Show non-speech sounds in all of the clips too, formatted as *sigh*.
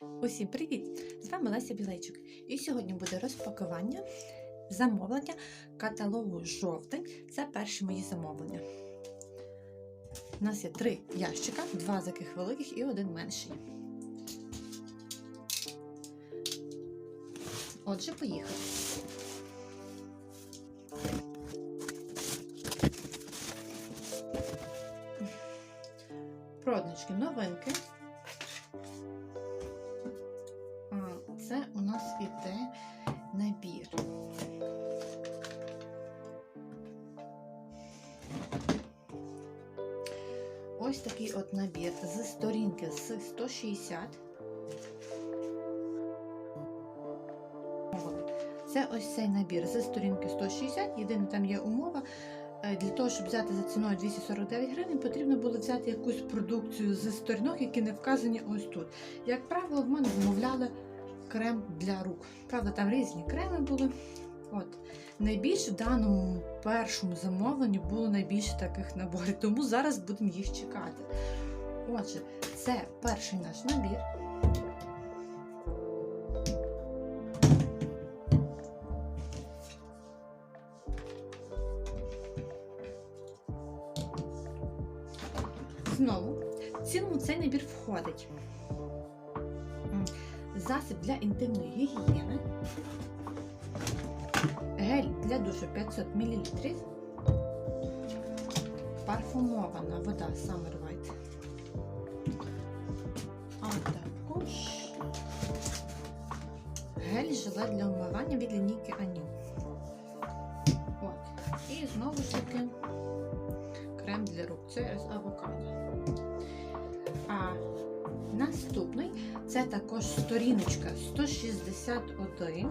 Усім привіт! З вами Леся Білейчук. І сьогодні буде розпакування замовлення каталогу жовтень. Це перші мої замовлення. У нас є три ящика, два з яких великих і один менший. Отже, поїхали. Проднички новинки. Нас набір. Ось такий от набір з сторінки з 160. Це ось цей набір з сторінки 160. Єдине, там є умова. Е, Для того, щоб взяти за ціною 249 гривень, потрібно було взяти якусь продукцію з сторінок, які не вказані ось тут. Як правило, в мене замовляли крем для рук. Правда, там різні креми були. От. Найбільше в даному першому замовленні було найбільше таких наборів, тому зараз будемо їх чекати. Отже, це перший наш набір. Знову, в цілому цей набір входить засіб для інтимної гігієни, гель для душу 500 мл, парфумована вода Summer White, а також гель жиле для умивання від лінійки. От. І знову ж таки крем для рук. Це з авокадо. Наступний це також сторіночка 161.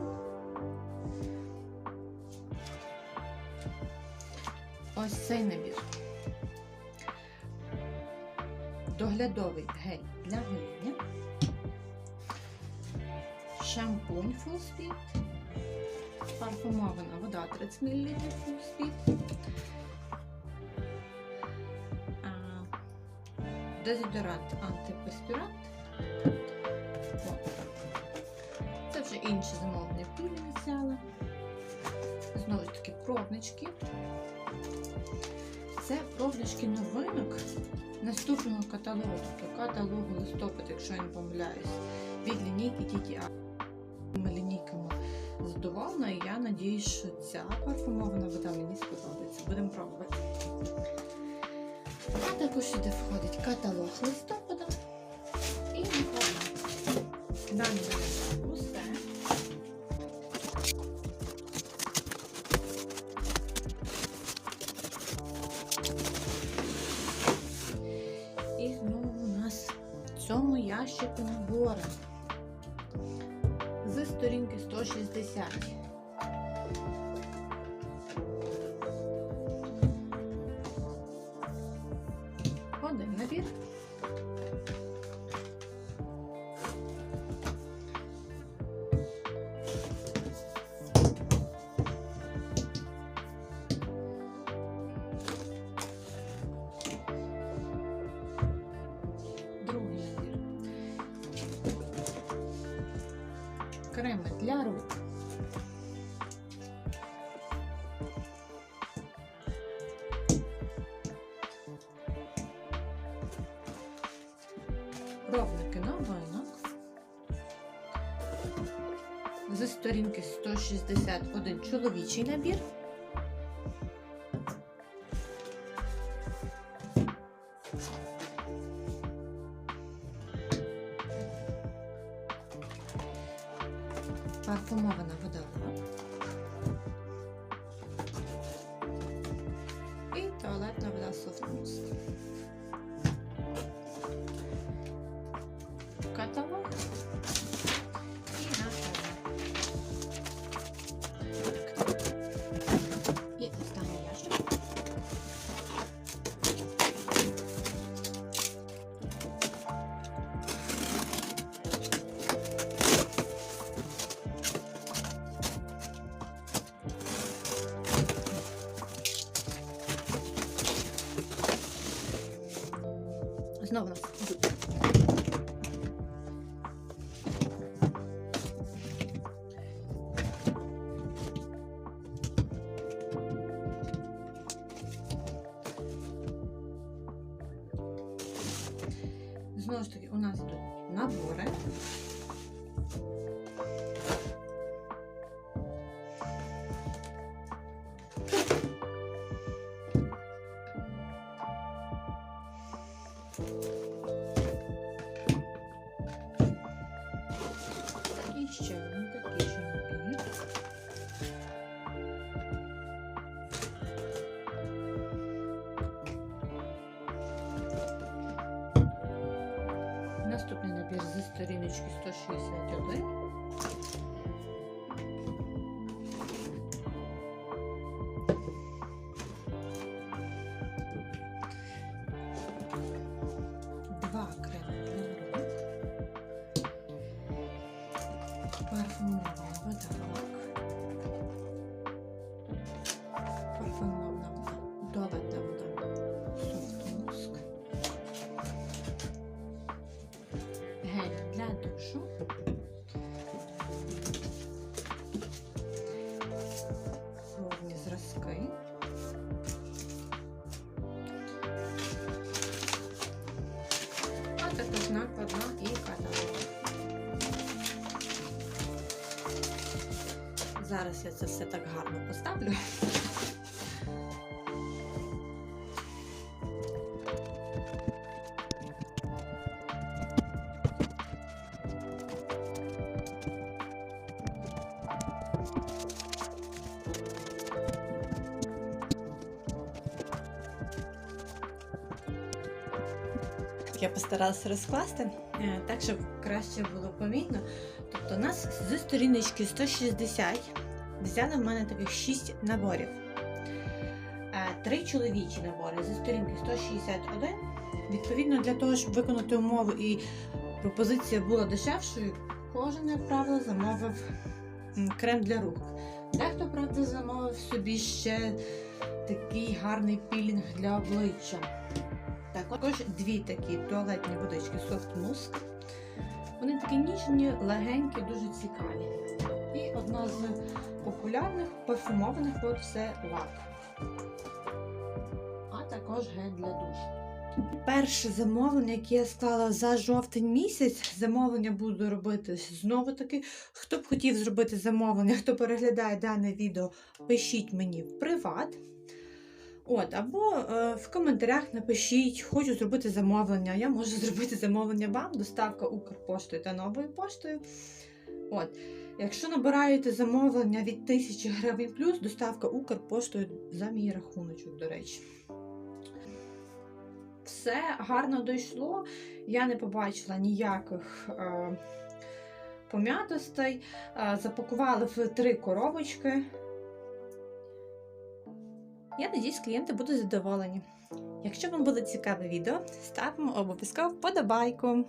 Ось цей набір. Доглядовий гель для гоління. Шампунь Full Speed. Парфумована вода 30 мл Full Speed. Дезодорант антипаспірант. Це вже інші замовлення в півні взяла. Знову ж таки, пробнички. Це пробнички новинок наступного каталогу, тобто каталогу листопад, якщо я не помиляюсь, від лінійки TTI. Ми лінійками задоволена, і я надіюсь, що ця парфумована вода мені сподобається. Будемо пробувати. А також сюди входить каталог листопада і. Далі усе. І знову у нас в цьому ящику набори з сторінки 160. Креми для рук. Пробники новинок. Зі сторінки 161 чоловічий набір. Вода Знову у нас йдуть. Знову ж таки, у нас йдуть набори. І ще один такий же набір. Наступний набір зі сторіночки 161. Душу. Пробні зразки. А також накладна і каталог. Зараз я це все так гарно поставлю. Я постаралася розкласти е, так, щоб краще було помітно. Тобто, у нас зі сторіночки 160 взяли в мене таких 6 наборів. Е, Три чоловічі набори зі сторінки 161. Відповідно, для того, щоб виконати умову і пропозиція була дешевшою, кожен, як правило, замовив крем для рук. Дехто, правда, замовив собі ще такий гарний пілінг для обличчя. Також дві такі туалетні водички Soft Musk. Вони такі ніжні, легенькі, дуже цікаві. І одна з популярних парфумованих вод це лак. А також гель для душу. Перше замовлення, яке я склала за жовтень місяць, замовлення буду робити знову таки. Хто б хотів зробити замовлення, хто переглядає дане відео, пишіть мені в приват. От, або е, в коментарях напишіть, хочу зробити замовлення. Я можу *laughs* зробити замовлення вам, доставка Укрпоштою та новою поштою. От, якщо набираєте замовлення від 1000 гривень плюс, доставка Укрпоштою за мій рахуночок, до речі. Все гарно дійшло. Я не побачила ніяких е, пом'ятостей. Е, запакували в три коробочки. Я надіюсь, клієнти будуть задоволені. Якщо вам було цікаве відео, ставимо обов'язково вподобайку.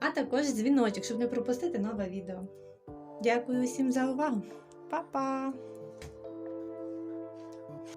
А також дзвіночок, щоб не пропустити нове відео. Дякую усім за увагу. Па-па!